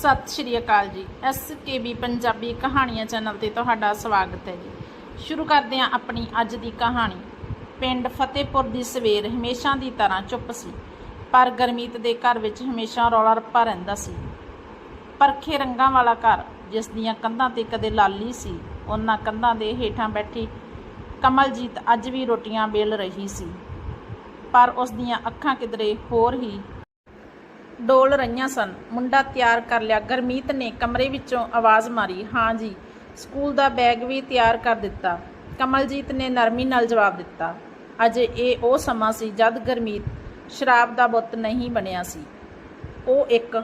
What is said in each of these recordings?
ਸਤਿ ਸ਼੍ਰੀ ਅਕਾਲ ਜੀ। ਐਸਕੇਬੀ ਪੰਜਾਬੀ ਕਹਾਣੀਆਂ ਚੈਨਲ ਤੇ ਤੁਹਾਡਾ ਸਵਾਗਤ ਹੈ ਜੀ। ਸ਼ੁਰੂ ਕਰਦੇ ਹਾਂ ਆਪਣੀ ਅੱਜ ਦੀ ਕਹਾਣੀ। ਪਿੰਡ ਫਤਿਹਪੁਰ ਦੀ ਸਵੇਰ ਹਮੇਸ਼ਾ ਦੀ ਤਰ੍ਹਾਂ ਚੁੱਪ ਸੀ, ਪਰ ਗਰਮੀਤ ਦੇ ਘਰ ਵਿੱਚ ਹਮੇਸ਼ਾ ਰੌਲਾ ਰੱਪਾ ਰਹਿੰਦਾ ਸੀ। ਪਰਖੇ ਰੰਗਾਂ ਵਾਲਾ ਘਰ, ਜਿਸ ਦੀਆਂ ਕੰਧਾਂ ਤੇ ਕਦੇ ਲਾਲੀ ਸੀ, ਉਹਨਾਂ ਕੰਧਾਂ ਦੇ ਹੇਠਾਂ ਬੈਠੀ ਕਮਲਜੀਤ ਅੱਜ ਵੀ ਰੋਟੀਆਂ ਵੇਲ ਰਹੀ ਸੀ। ਪਰ ਉਸ ਦੀਆਂ ਅੱਖਾਂ ਕਿਧਰੇ ਹੋਰ ਹੀ ਡੋਲ ਰਹੀਆਂ ਸਨ। ਮੁੰਡਾ ਤਿਆਰ ਕਰ ਲਿਆ। ਗਰਮੀਤ ਨੇ ਕਮਰੇ ਵਿੱਚੋਂ ਆਵਾਜ਼ ਮਾਰੀ, ਹਾਂ ਜੀ। ਸਕੂਲ ਦਾ ਬੈਗ ਵੀ ਤਿਆਰ ਕਰ ਦਿੱਤਾ। ਕਮਲਜੀਤ ਨੇ ਨਰਮੀ ਨਾਲ ਜਵਾਬ ਦਿੱਤਾ, ਅਜੇ ਇਹ ਉਹ ਸਮਾਂ ਸੀ ਜਦ ਗਰਮੀਤ ਸ਼ਰਾਬ ਦਾ ਬੁੱਤ ਨਹੀਂ ਬਣਿਆ ਸੀ। ਉਹ ਇੱਕ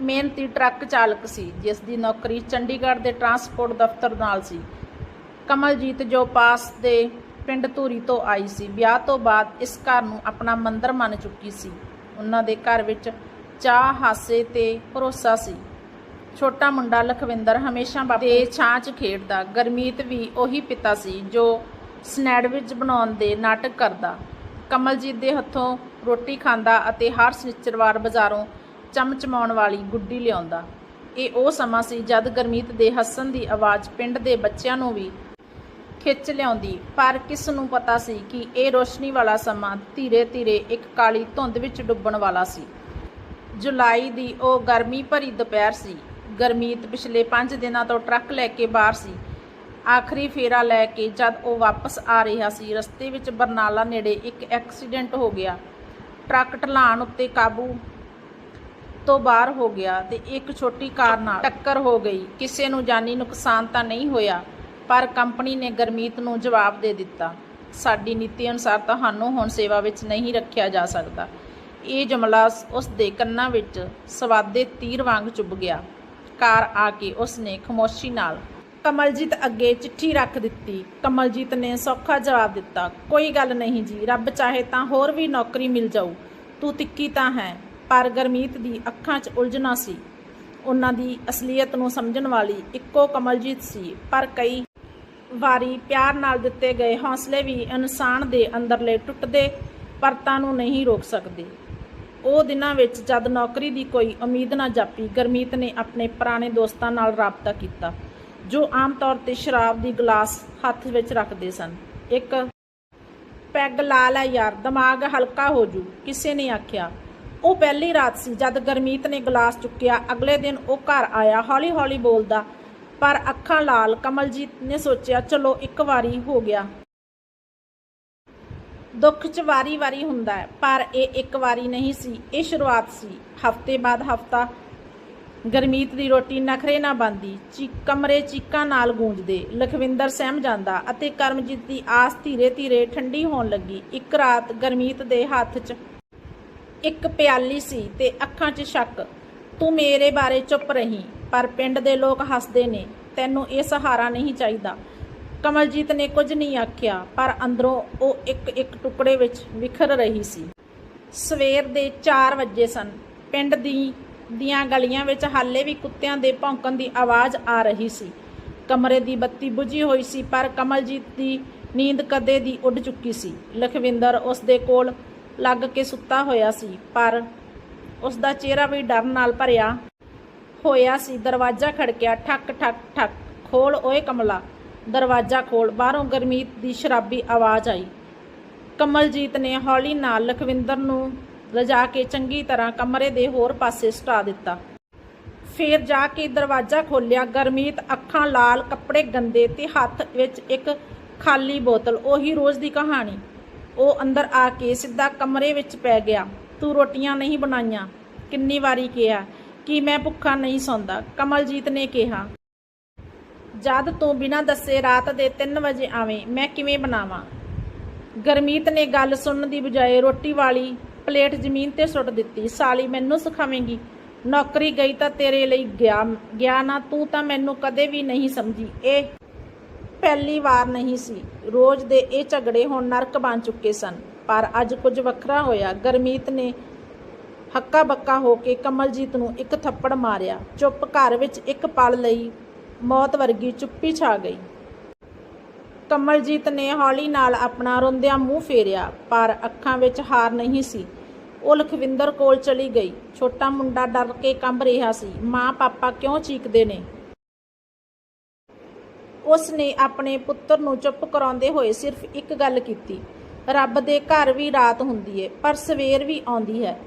ਮਿਹਨਤੀ ਟਰੱਕ ਚਾਲਕ ਸੀ, ਜਿਸ ਦੀ ਨੌਕਰੀ ਚੰਡੀਗੜ੍ਹ ਦੇ ਟਰਾਂਸਪੋਰਟ ਦਫ਼ਤਰ ਨਾਲ ਸੀ। ਕਮਲਜੀਤ ਜੋ ਪਾਸ ਦੇ ਪਿੰਡ ਧੂਰੀ ਤੋਂ ਆਈ ਸੀ, ਵਿਆਹ ਤੋਂ ਬਾਅਦ ਇਸ ਘਰ ਨੂੰ ਆਪਣਾ ਮੰਦਰ ਮੰਨ ਚੁੱਕੀ ਸੀ। ਉਹਨਾਂ ਦੇ ਘਰ ਵਿੱਚ ਚਾਹ, ਹਾਸੇ ਤੇ ਭਰੋਸਾ ਸੀ। ਛੋਟਾ ਮੁੰਡਾ ਲਖਵਿੰਦਰ ਹਮੇਸ਼ਾ ਬਾਪੂ ਦੇ ਛਾਂ 'ਚ ਖੇਡਦਾ, ਗਰਮੀਤ ਵੀ ਉਹੀ ਪਿਤਾ ਸੀ ਜੋ ਸਨੈਡਵਿਚ ਬਣਾਉਣ ਦੇ ਨਾਟਕ ਕਰਦਾ। ਕਮਲਜੀਤ ਦੇ ਹੱਥੋਂ ਰੋਟੀ ਖਾਂਦਾ ਅਤੇ ਹਰ ਸ਼ਨੀਚਰਵਾਰ ਬਾਜ਼ਾਰੋਂ ਚਮਚਮਾਉਣ ਵਾਲੀ ਗੁੱਡੀ ਲਿਆਉਂਦਾ। ਇਹ ਉਹ ਸਮਾਂ ਸੀ ਜਦ ਗਰਮੀਤ ਦੇ ਹੱਸਣ ਦੀ ਆਵਾਜ਼ ਪਿੰਡ ਦੇ ਬੱਚਿਆਂ ਨੂੰ ਵੀ ਖਿੱਚ ਲਿਆਉਂਦੀ, ਪਰ ਕਿਸ ਨੂੰ ਪਤਾ ਸੀ ਕਿ ਇਹ ਰੋਸ਼ਨੀ ਵਾਲਾ ਸਮਾਂ ਧੀਰੇ-ਧੀਰੇ ਇੱਕ ਕਾਲੀ ਧੁੰਦ ਵਿੱਚ ਡੁੱਬਣ ਵਾਲਾ ਸੀ। ਜੁਲਾਈ ਦੀ ਉਹ ਗਰਮੀ ਭਰੀ ਦੁਪਹਿਰ ਸੀ। ਗਰਮੀਤ ਪਿਛਲੇ 5 ਦਿਨਾਂ ਤੋਂ ਟਰੱਕ ਲੈ ਕੇ ਬਾਹਰ ਸੀ। ਆਖਰੀ ਫੇਰਾ ਲੈ ਕੇ ਜਦ ਉਹ ਵਾਪਸ ਆ ਰਿਹਾ ਸੀ, ਰਸਤੇ ਵਿੱਚ ਬਰਨਾਲਾ ਨੇੜੇ ਇੱਕ ਐਕਸੀਡੈਂਟ ਹੋ ਗਿਆ। ਟਰੱਕ ਢਲਾਣ ਉੱਤੇ ਕਾਬੂ ਤੋਂ ਬਾਹਰ ਹੋ ਗਿਆ ਤੇ ਇੱਕ ਛੋਟੀ ਕਾਰ ਨਾਲ ਟੱਕਰ ਹੋ ਗਈ। ਕਿਸੇ ਨੂੰ ਜਾਨੀ ਨੁਕਸਾਨ ਤਾਂ ਨਹੀਂ ਹੋਇਆ। ਪਰ ਕੰਪਨੀ ਨੇ ਗਰਮੀਤ ਨੂੰ ਜਵਾਬ ਦੇ ਦਿੱਤਾ। ਸਾਡੀ ਨੀਤੀ ਅਨੁਸਾਰ ਤੁਹਾਨੂੰ ਹੁਣ ਸੇਵਾ ਵਿੱਚ ਨਹੀਂ ਰੱਖਿਆ ਜਾ ਸਕਦਾ। ਇਹ ਜਮਲਾ ਉਸ ਦੇ ਕੰਨਾਂ ਵਿੱਚ ਸਵਾਦੇ ਤੀਰ ਵਾਂਗ ਚੁੱਭ ਗਿਆ। ਕਾਰ ਆ ਕੇ ਉਸ ਨੇ ਖਮੋਸ਼ੀ ਨਾਲ, ਕਮਲਜੀਤ ਅੱਗੇ ਚਿੱਠੀ ਰੱਖ ਦਿੱਤੀ। ਕਮਲਜੀਤ ਨੇ ਸੌਖਾ ਜਵਾਬ ਦਿੱਤਾ, ਕੋਈ ਗੱਲ ਨਹੀਂ ਜੀ, ਰੱਬ ਚਾਹੇ ਤਾਂ ਹੋਰ ਵੀ ਨੌਕਰੀ ਮਿਲ ਜਾਊ। ਤੂੰ ਤਿੱਕੀ ਤਾਂ ਹੈ, ਪਰ ਗਰਮੀਤ ਦੀ ਅੱਖਾਂ 'ਚ ਉਲਝਣਾ ਸੀ। ਉਹਨਾਂ ਦੀ ਅਸਲੀਅਤ ਨੂੰ ਸਮਝਣ ਵਾਲੀ ਇੱਕੋ ਕਮਲਜੀਤ ਸੀ, ਪਰ ਕਈ ਵਾਰੀ ਪਿਆਰ ਨਾਲ ਦਿੱਤੇ ਗਏ ਹੌਸਲੇ ਵੀ ਇਨਸਾਨ ਦੇ ਅੰਦਰਲੇ ਟੁੱਟਦੇ ਪਰਤਾਂ ਨੂੰ ਨਹੀਂ ਰੋਕ ਸਕਦੇ। ਉਹ ਦਿਨਾਂ ਵਿੱਚ ਜਦ ਨੌਕਰੀ ਦੀ ਕੋਈ ਉਮੀਦ ਨਾ ਜਾਪੀ, ਗਰਮੀਤ ਨੇ ਆਪਣੇ ਪੁਰਾਣੇ ਦੋਸਤਾਂ ਨਾਲ ਰਾਬਤਾ ਕੀਤਾ, ਜੋ ਆਮ ਤੌਰ ਤੇ ਸ਼ਰਾਬ ਦੀ ਗਲਾਸ ਹੱਥ ਵਿੱਚ ਰੱਖਦੇ ਸਨ। ਇੱਕ ਪੈਗ ਲਾ ਲੈ ਯਾਰ, ਦਿਮਾਗ ਹਲਕਾ ਹੋ ਜੂ, ਕਿਸੇ ਨੇ ਆਖਿਆ। ਉਹ ਪਹਿਲੀ ਰਾਤ ਸੀ ਜਦ ਗਰਮੀਤ ਨੇ ਗਲਾਸ ਚੁੱਕਿਆ, ਅਗਲੇ ਦਿਨ ਉਹ ਘਰ ਆਇਆ, ਹੌਲੀ-ਹੌਲੀ ਬੋਲਦਾ ਪਰ ਅੱਖਾਂ ਲਾਲ। ਕਮਲਜੀਤ ਨੇ ਸੋਚਿਆ, ਚਲੋ, ਇੱਕ ਵਾਰੀ ਹੋ ਗਿਆ। ਦੁੱਖ 'ਚ ਵਾਰੀ-ਵਾਰੀ ਹੁੰਦਾ ਹੈ, ਪਰ ਇਹ ਇੱਕ ਵਾਰੀ ਨਹੀਂ ਸੀ, ਇਹ ਸ਼ੁਰੂਆਤ ਸੀ। ਹਫ਼ਤੇ ਬਾਅਦ ਹਫਤਾ, ਗਰਮੀਤ ਦੀ ਰੋਟੀ ਨਖਰੇ ਨਾ ਬੰਦੀ ਚੀ, ਕਮਰੇ ਚੀਕਾਂ ਨਾਲ ਗੂੰਜਦੇ। ਲਖਵਿੰਦਰ ਸਹਿਮ ਜਾਂਦਾ ਅਤੇ ਕਰਮਜੀਤ ਦੀ ਆਸ ਧੀਰੇ-ਧੀਰੇ ਠੰਡੀ ਹੋਣ ਲੱਗੀ। ਇੱਕ ਰਾਤ ਗਰਮੀਤ ਦੇ ਹੱਥ 'ਚ ਇੱਕ ਪਿਆਲੀ ਸੀ ਤੇ ਅੱਖਾਂ 'ਚ ਸ਼ੱਕ, ਤੂੰ ਮੇਰੇ ਬਾਰੇ ਚੁੱਪ ਰਹੀ। ਪਰ ਪਿੰਡ ਦੇ ਲੋਕ ਹੱਸਦੇ ਨੇ, ਤੈਨੂੰ ਇਹ ਸਹਾਰਾ ਨਹੀਂ ਚਾਹੀਦਾ। ਕਮਲਜੀਤ ਨੇ ਕੁਝ ਨਹੀਂ ਆਖਿਆ, ਪਰ ਅੰਦਰੋਂ ਉਹ ਇੱਕ ਇੱਕ ਟੁਕੜੇ ਵਿੱਚ ਵਿਖਰ ਰਹੀ ਸੀ। ਸਵੇਰ ਦੇ 4 ਵਜੇ ਸਨ। ਪਿੰਡ ਦੀ, ਦੀਆਂ ਗਲੀਆਂ ਵਿੱਚ ਹਾਲੇ ਵੀ ਕੁੱਤਿਆਂ ਦੇ ਭੌਂਕਣ ਦੀ ਆਵਾਜ਼ ਆ ਰਹੀ ਸੀ। ਕਮਰੇ ਦੀ ਬੱਤੀ ਬੁਝੀ ਹੋਈ ਸੀ, ਪਰ ਕਮਲਜੀਤ ਦੀ ਨੀਂਦ ਕਦੇ ਦੀ ਉੱਡ ਚੁੱਕੀ ਸੀ। ਲਖਵਿੰਦਰ ਉਸ ਦੇ ਕੋਲ ਲੱਗ ਕੇ ਸੁੱਤਾ ਹੋਇਆ ਸੀ, ਪਰ ਉਸ ਦਾ ਚਿਹਰਾ ਵੀ ਡਰ ਨਾਲ ਭਰਿਆ ਹੋਇਆ ਸੀ। ਦਰਵਾਜ਼ਾ ਖੜਕਿਆ, ਠੱਕ ਠੱਕ ਠੱਕ। ਖੋਲ ਓਏ ਕਮਲਾ। ਦਰਵਾਜ਼ਾ ਖੋਲ। ਬਾਹਰੋਂ ਗਰਮੀਤ ਦੀ ਸ਼ਰਾਬੀ ਆਵਾਜ਼ ਆਈ। ਕਮਲਜੀਤ ਨੇ ਹੌਲੀ ਨਾਲ ਲਖਵਿੰਦਰ ਨੂੰ ਲਿਜਾ ਕੇ ਚੰਗੀ ਤਰ੍ਹਾਂ ਕਮਰੇ ਦੇ ਹੋਰ ਪਾਸੇ ਸਟਾ ਦਿੱਤਾ। ਫੇਰ ਜਾ ਕੇ ਦਰਵਾਜ਼ਾ ਖੋਲ੍ਹਿਆ ਗਰਮੀਤ ਅੱਖਾਂ ਲਾਲ, ਕੱਪੜੇ ਗੰਦੇ ਤੇ ਹੱਥ ਵਿੱਚ ਇੱਕ ਖਾਲੀ ਬੋਤਲ। ਉਹੀ ਰੋਜ਼ ਦੀ ਕਹਾਣੀ। ਉਹ ਅੰਦਰ ਆ ਕੇ ਸਿੱਧਾ ਕਮਰੇ ਵਿੱਚ ਪੈ ਗਿਆ। ਤੂੰ ਰੋਟੀਆਂ ਨਹੀਂ ਬਣਾਈਆਂ? ਕਿੰਨੀ ਵਾਰੀ ਕਿਹਾ। ਕਿ ਮੈਂ ਭੁੱਖਾ ਨਹੀਂ ਸੌਂਦਾ, ਕਮਲਜੀਤ ਨੇ ਕਿਹਾ। ਜਦ ਤੂੰ ਬਿਨਾਂ ਦੱਸੇ ਰਾਤ ਦੇ 3 ਵਜੇ ਆਵੇਂ, ਮੈਂ ਕਿਵੇਂ ਬਣਾਵਾਂ? ਗਰਮੀਤ ਨੇ ਗੱਲ ਸੁਣਨ ਦੀ ਬਜਾਏ ਰੋਟੀ ਵਾਲੀ ਪਲੇਟ ਜ਼ਮੀਨ ਤੇ ਸੁੱਟ ਦਿੱਤੀ। ਸਾਲੀ, ਮੈਨੂੰ ਸਿਖਾਵੇਂਗੀ? ਨੌਕਰੀ ਗਈ ਤਾਂ ਤੇਰੇ ਲਈ ਗਿਆ ਗਿਆ ਨਾ, ਤੂੰ ਤਾਂ ਮੈਨੂੰ ਕਦੇ ਵੀ ਨਹੀਂ ਸਮਝੀ। ਇਹ ਪਹਿਲੀ ਵਾਰ ਨਹੀਂ ਸੀ। ਰੋਜ਼ ਦੇ ਇਹ ਝਗੜੇ ਹੁਣ ਨਰਕ ਬਣ ਚੁੱਕੇ ਸਨ। ਪਰ ਅੱਜ ਕੁਝ ਵੱਖਰਾ ਹੋਇਆ। ਗਰਮੀਤ ਨੇ ਹੱਕਾ ਬੱਕਾ ਹੋ ਕੇ ਕਮਲਜੀਤ ਨੂੰ ਇੱਕ ਥੱਪੜ ਮਾਰਿਆ। ਚੁੱਪ ਘਰ ਵਿੱਚ ਇੱਕ ਪਲ ਲਈ ਮੌਤ ਵਰਗੀ ਚੁੱਪੀ ਛਾ ਗਈ। ਕਮਲਜੀਤ ਨੇ ਹੌਲੀ ਨਾਲ ਆਪਣਾ ਰੋਂਦਿਆਂ ਮੂੰਹ ਫੇਰਿਆ, ਪਰ ਅੱਖਾਂ ਵਿੱਚ ਹਾਰ ਨਹੀਂ ਸੀ। ਉਹ ਲਖਵਿੰਦਰ ਕੋਲ ਚਲੀ ਗਈ। ਛੋਟਾ ਮੁੰਡਾ ਡਰ ਕੇ ਕੰਬ ਰਿਹਾ ਸੀ। ਮਾਂ ਪਾਪਾ ਕਿਉਂ ਚੀਕਦੇ ਨੇ? ਉਸ ਨੇ ਆਪਣੇ ਪੁੱਤਰ ਨੂੰ ਚੁੱਪ ਕਰਾਉਂਦੇ ਹੋਏ ਸਿਰਫ ਇੱਕ ਗੱਲ ਕੀਤੀ। ਰੱਬ ਦੇ ਘਰ ਵੀ ਰਾਤ ਹੁੰਦੀ ਏ, ਪਰ ਸਵੇਰ ਵੀ ਆਉਂਦੀ ਹੈ।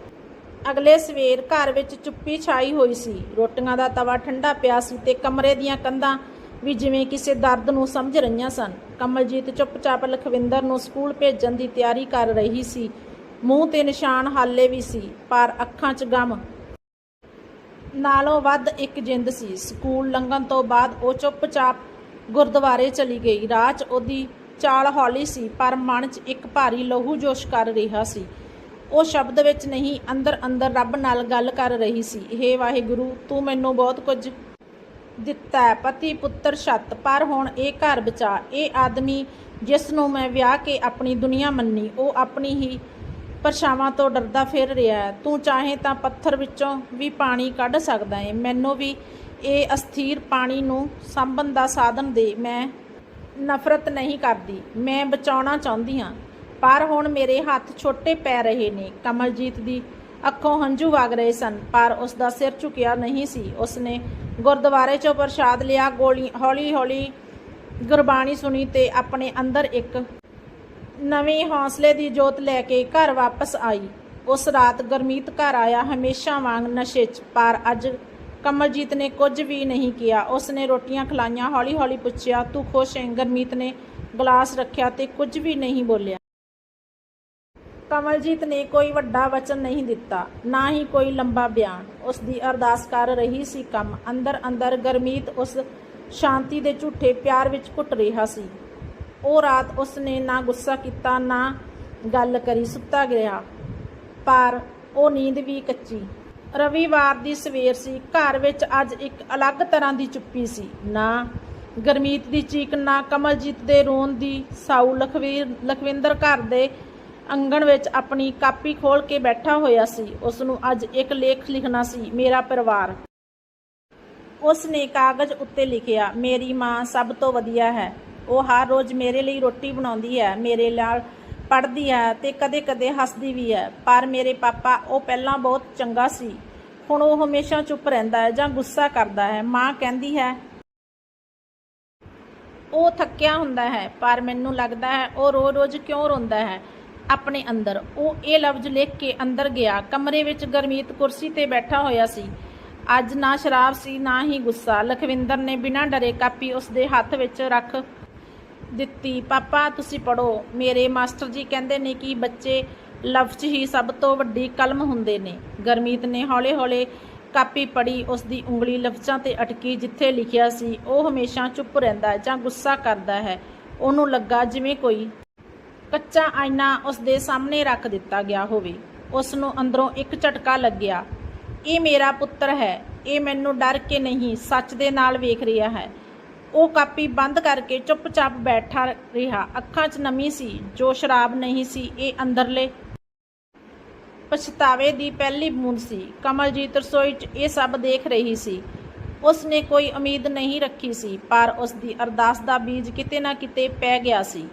ਅਗਲੇ ਸਵੇਰ ਘਰ ਵਿੱਚ ਚੁੱਪੀ ਛਾਈ ਹੋਈ ਸੀ। ਰੋਟੀਆਂ ਦਾ ਤਵਾ ਠੰਡਾ ਪਿਆ ਸੀ ਤੇ ਕਮਰੇ ਦੀਆਂ ਕੰਧਾਂ ਵੀ ਜਿਵੇਂ ਕਿਸੇ ਦਰਦ ਨੂੰ ਸਮਝ ਰਹੀਆਂ ਸਨ। ਕਮਲਜੀਤ ਚੁੱਪਚਾਪ ਲਖਵਿੰਦਰ ਨੂੰ ਸਕੂਲ ਭੇਜਣ ਦੀ ਤਿਆਰੀ ਕਰ ਰਹੀ ਸੀ। ਮੂੰਹ ਤੇ ਨਿਸ਼ਾਨ ਹਾਲੇ ਵੀ ਸੀ, ਪਰ ਅੱਖਾਂ 'ਚ ਗਮ। ਨਾਲੋਂ ਵੱਧ ਇੱਕ ਜਿੰਦ ਸੀ। ਸਕੂਲ ਲੰਘਣ ਤੋਂ ਬਾਅਦ ਉਹ ਚੁੱਪਚਾਪ ਗੁਰਦੁਆਰੇ ਚਲੀ ਗਈ। ਰਾਹ 'ਚ ਉਹਦੀ ਚਾਲ ਹੌਲੀ ਸੀ, ਪਰ ਮਨ 'ਚ ਇੱਕ ਭਾਰੀ ਲਹੂ ਜੋਸ਼ ਕਰ ਰਿਹਾ ਸੀ। ਉਹ ਸ਼ਬਦ ਵਿੱਚ ਨਹੀਂ ਅੰਦਰ ਅੰਦਰ ਰੱਬ ਨਾਲ ਗੱਲ ਕਰ ਰਹੀ ਸੀ। ਹੇ ਵਾਹਿਗੁਰੂ, ਤੂੰ ਮੈਨੂੰ ਬਹੁਤ ਕੁਝ ਦਿੱਤਾ ਪਤੀ, ਪੁੱਤਰ, ਛੱਤ। ਪਰ ਹੁਣ ਇਹ ਘਰ ਬਚਾ। ਇਹ ਆਦਮੀ ਜਿਸ ਨੂੰ ਮੈਂ ਵਿਆਹ ਕੇ ਆਪਣੀ ਦੁਨੀਆ ਮੰਨੀ, ਉਹ ਆਪਣੀ ਹੀ ਪਰਛਾਵਾਂ ਤੋਂ ਡਰਦਾ ਫਿਰ ਰਿਹਾ ਹੈ। ਤੂੰ ਚਾਹੇ ਤਾਂ ਪੱਥਰ ਵਿੱਚੋਂ ਵੀ ਪਾਣੀ ਕੱਢ ਸਕਦਾ ਹੈ ਮੈਨੂੰ ਵੀ ਇਹ ਅਸਥੀਰ ਪਾਣੀ ਨੂੰ ਸਾਂਭਣ ਦਾ ਸਾਧਨ ਦੇ। ਮੈਂ ਨਫ਼ਰਤ ਨਹੀਂ ਕਰਦੀ। ਮੈਂ ਬਚਾਉਣਾ ਚਾਹੁੰਦੀ ਹਾਂ। ਪਰ ਹੁਣ ਮੇਰੇ ਹੱਥ ਛੋਟੇ ਪੈ ਰਹੇ ਨੇ। ਕਮਲਜੀਤ ਦੀ ਅੱਖੋਂ ਹੰਝੂ ਵਗ ਰਹੇ ਸਨ, ਪਰ ਉਸ ਦਾ ਸਿਰ ਝੁਕਿਆ ਨਹੀਂ ਸੀ। ਉਸਨੇ ਗੁਰਦੁਆਰੇ ਚੋਂ ਪ੍ਰਸ਼ਾਦ ਲਿਆ, ਗੋਲੀ ਹੌਲੀ ਹੌਲੀ ਗੁਰਬਾਣੀ ਸੁਣੀ ਤੇ ਆਪਣੇ ਅੰਦਰ ਇੱਕ ਨਵੇਂ ਹੌਸਲੇ ਦੀ ਜੋਤ ਲੈ ਕੇ ਘਰ ਵਾਪਸ ਆਈ। ਉਸ ਰਾਤ ਗਰਮੀਤ ਘਰ ਆਇਆ ਹਮੇਸ਼ਾ ਵਾਂਗ ਨਸ਼ੇ 'ਚ, ਪਰ ਅੱਜ ਕਮਲਜੀਤ ਨੇ ਕੁਝ ਵੀ ਨਹੀਂ ਕਿਹਾ। ਉਸ ਨੇ ਰੋਟੀਆਂ ਖਲਾਈਆਂ, ਹੌਲੀ-ਹੌਲੀ ਪੁੱਛਿਆ, ਤੂੰ ਖੁਸ਼ ਹੈ? ਗਰਮੀਤ ਨੇ ਗਲਾਸ ਰੱਖਿਆ ਤੇ ਕੁਝ ਵੀ ਨਹੀਂ ਬੋਲਿਆ। ਕਮਲਜੀਤ ਨੇ ਕੋਈ ਵੱਡਾ ਵਚਨ ਨਹੀਂ ਦਿੱਤਾ, ਨਾ ਹੀ ਕੋਈ ਲੰਬਾ ਬਿਆਨ। ਉਸ ਦੀ ਅਰਦਾਸ ਕਰ ਰਹੀ ਸੀ ਕੰਮ। ਅੰਦਰ ਅੰਦਰ ਗਰਮੀਤ ਉਸ ਸ਼ਾਂਤੀ ਦੇ ਝੂਠੇ ਪਿਆਰ ਵਿੱਚ ਘੁੱਟ ਰਿਹਾ ਸੀ। ਉਹ ਰਾਤ ਉਸ ਨੇ ਨਾ ਗੁੱਸਾ ਕੀਤਾ, ਨਾ ਗੱਲ ਕਰੀ, ਸੁੱਤਾ ਗਿਆ। ਪਰ ਉਹ ਨੀਂਦ ਵੀ ਕੱਚੀ। ਰਵੀਵਾਰ ਦੀ ਸਵੇਰ ਸੀ। ਘਰ ਵਿੱਚ ਅੱਜ ਇੱਕ ਅਲੱਗ ਤਰ੍ਹਾਂ ਦੀ ਚੁੱਪੀ ਸੀ। ਨਾ ਗਰਮੀਤ ਦੀ ਚੀਕ, ਨਾ ਕਮਲਜੀਤ ਦੇ ਰੋਣ ਦੀ ਸਾਊ ਲਖਵੀਰ ਲਖਵਿੰਦਰ ਘਰ ਦੇ ਅੰਗਣ ਵਿੱਚ ਆਪਣੀ ਕਾਪੀ ਖੋਲ ਕੇ ਬੈਠਾ ਹੋਇਆ ਸੀ। ਉਸ ਨੂੰ ਅੱਜ ਇੱਕ ਲੇਖ ਲਿਖਣਾ ਸੀ, ਮੇਰਾ ਪਰਿਵਾਰ। ਉਸ ਨੇ ਕਾਗਜ਼ ਉੱਤੇ ਲਿਖਿਆ, ਮੇਰੀ ਮਾਂ ਸਭ ਤੋਂ ਵਧੀਆ ਹੈ। ਉਹ ਹਰ ਰੋਜ਼ ਮੇਰੇ ਲਈ ਰੋਟੀ ਬਣਾਉਂਦੀ ਹੈ, ਮੇਰੇ ਨਾਲ ਪੜ੍ਹਦੀ ਹੈ ਤੇ ਕਦੇ-ਕਦੇ ਹੱਸਦੀ ਵੀ ਹੈ। ਪਰ ਮੇਰੇ ਪਾਪਾ ਉਹ ਪਹਿਲਾਂ ਬਹੁਤ ਚੰਗਾ ਸੀ। ਹੁਣ ਉਹ ਹਮੇਸ਼ਾ ਚੁੱਪ ਰਹਿੰਦਾ ਹੈ ਜਾਂ ਗੁੱਸਾ ਕਰਦਾ ਹੈ। ਮਾਂ ਕਹਿੰਦੀ ਹੈ, ਉਹ ਥੱਕਿਆ ਹੁੰਦਾ ਹੈ, ਪਰ ਮੈਨੂੰ ਲੱਗਦਾ ਹੈ ਉਹ ਰੋ-ਰੋਜ਼ ਕਿਉਂ ਰੋਂਦਾ ਹੈ? ਆਪਣੇ ਅੰਦਰ। ਉਹ ਇਹ ਲਫ਼ਜ਼ ਲਿਖ ਕੇ ਅੰਦਰ ਗਿਆ। ਕਮਰੇ ਵਿੱਚ ਗਰਮੀਤ ਕੁਰਸੀ ਤੇ ਬੈਠਾ ਹੋਇਆ ਸੀ। ਅੱਜ ਨਾ ਸ਼ਰਾਬ ਸੀ, ਨਾ ਹੀ ਗੁੱਸਾ। ਲਖਵਿੰਦਰ ਨੇ ਬਿਨਾਂ ਡਰੇ ਕਾਪੀ ਉਸ ਦੇ ਹੱਥ ਵਿੱਚ ਰੱਖ ਦਿੱਤੀ। ਪਾਪਾ, ਤੁਸੀਂ ਪੜੋ ਮੇਰੇ ਮਾਸਟਰ ਜੀ ਕਹਿੰਦੇ ਨੇ ਕਿ ਬੱਚੇ ਲਫ਼ਜ਼ ਹੀ ਸਭ ਤੋਂ ਵੱਡੀ ਕਲਮ ਹੁੰਦੇ ਨੇ। ਗਰਮੀਤ ਨੇ ਹੌਲੇ-ਹੌਲੇ ਕਾਪੀ ਪੜੀ ਉਸ ਦੀ ਉਂਗਲੀ ਲਫ਼ਜ਼ਾਂ ਤੇ ਅਟਕੀ ਜਿੱਥੇ ਲਿਖਿਆ ਸੀ, ਉਹ ਹਮੇਸ਼ਾ ਚੁੱਪ ਰਹਿੰਦਾ ਜਾਂ ਗੁੱਸਾ ਕਰਦਾ ਹੈ। ਉਹਨੂੰ ਲੱਗਾ ਜਿਵੇਂ ਕੋਈ ਕੱਚਾ ਆਇਨਾ ਉਸ ਦੇ ਸਾਹਮਣੇ ਰੱਖ ਦਿੱਤਾ ਗਿਆ ਹੋਵੇ। ਉਸ ਨੂੰ ਅੰਦਰੋਂ ਇੱਕ ਝਟਕਾ ਲੱਗਿਆ। ਇਹ ਮੇਰਾ ਪੁੱਤਰ ਹੈ। ਇਹ ਮੈਨੂੰ ਡਰ ਕੇ ਨਹੀਂ, ਸੱਚ ਦੇ ਨਾਲ ਵੇਖ ਰਿਹਾ ਹੈ। ਉਹ ਕਾਪੀ ਬੰਦ ਕਰਕੇ ਚੁੱਪਚਾਪ ਬੈਠਾ ਰਿਹਾ। ਅੱਖਾਂ 'ਚ ਨਮੀ ਸੀ। ਜੋ ਸ਼ਰਾਬ ਨਹੀਂ ਸੀ, ਇਹ ਅੰਦਰਲੇ ਪਛਤਾਵੇ ਦੀ ਪਹਿਲੀ ਬੂੰਦ ਸੀ। ਕਮਲਜੀਤ ਰਸੋਈ 'ਚ ਇਹ ਸਭ ਦੇਖ ਰਹੀ ਸੀ। ਉਸ ਨੇ ਕੋਈ ਉਮੀਦ ਨਹੀਂ ਰੱਖੀ ਸੀ, ਪਰ ਉਸ ਦੀ ਅਰਦਾਸ ਦਾ ਬੀਜ ਕਿਤੇ ਨਾ ਕਿਤੇ ਪੈ ਗਿਆ ਸੀ।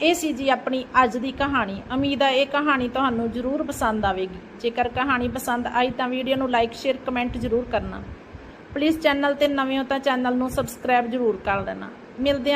ਇਹ ਸੀ ਜੀ ਆਪਣੀ ਅੱਜ ਦੀ ਕਹਾਣੀ। ਉਮੀਦ ਹੈ ਇਹ ਕਹਾਣੀ ਤੁਹਾਨੂੰ ਜ਼ਰੂਰ ਪਸੰਦ ਆਵੇਗੀ। ਜੇਕਰ ਕਹਾਣੀ ਪਸੰਦ ਆਈ ਤਾਂ ਵੀਡੀਓ ਨੂੰ ਲਾਈਕ, ਸ਼ੇਅਰ, ਕਮੈਂਟ ਜ਼ਰੂਰ ਕਰਨਾ। ਪਲੀਜ਼ ਚੈਨਲ ਤੇ ਨਵੇਂ ਹੋ ਤਾਂ ਚੈਨਲ ਨੂੰ ਸਬਸਕ੍ਰਾਈਬ ਜ਼ਰੂਰ ਕਰ ਲੈਣਾ। ਮਿਲਦੇ